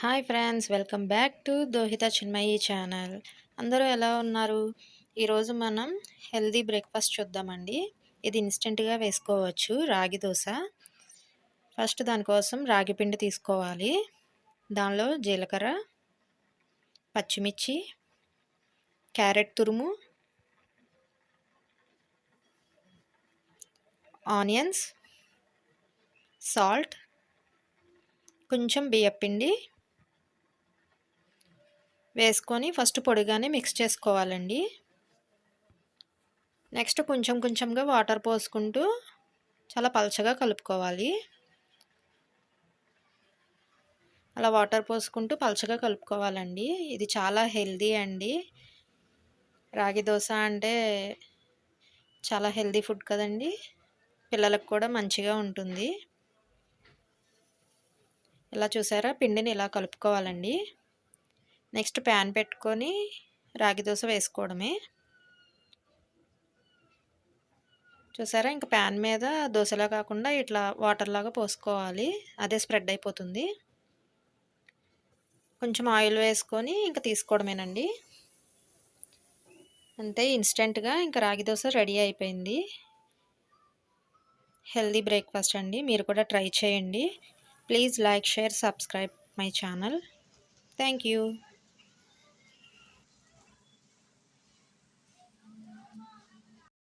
Hi friends welcome back to Dohita Chinmayi channel అందరూ ఎలా ఉన్నారు? ఈరోజు మనం హెల్దీ బ్రేక్ఫాస్ట్ చూద్దామండి. ఇది ఇన్స్టెంట్గా వేసుకోవచ్చు రాగి దోశ. ఫస్ట్ దానికోసం రాగి పిండి తీసుకోవాలి. దానిలో జీలకర్ర పచ్చిమిర్చి క్యారెట్ తురుము ఆనియన్స్ సాల్ట్ కొంచెం బియ్యపిండి వేసుకొని ఫస్ట్ పొడిగానే మిక్స్ చేసుకోవాలండి. నెక్స్ట్ కొంచెం కొంచెంగా వాటర్ పోసుకుంటూ చాలా పలచగా కలుపుకోవాలి. అలా వాటర్ పోసుకుంటూ పలచగా కలుపుకోవాలండి. ఇది చాలా హెల్దీ అండి. రాగి దోశ అంటే చాలా హెల్దీ ఫుడ్ కదండి. పిల్లలకు కూడా మంచిగా ఉంటుంది. ఇలా చూసారా? పిండిని ఇలా కలుపుకోవాలండి. నెక్స్ట్ ప్యాన్ పెట్టుకొని రాగి దోశ వేసుకోవడమే. చూసారా? ఇంకా ప్యాన్ మీద దోశలా కాకుండా ఇట్లా వాటర్లాగా పోసుకోవాలి. అదే స్ప్రెడ్ అయిపోతుంది. కొంచెం ఆయిల్ వేసుకొని ఇంకా తీసుకోవడమేనండి. అంతే ఇన్స్టెంట్గా ఇంకా రాగి దోశ రెడీ అయిపోయింది. హెల్దీ బ్రేక్ఫాస్ట్ అండి. మీరు కూడా ట్రై చేయండి. Please like share subscribe my channel. Thank you.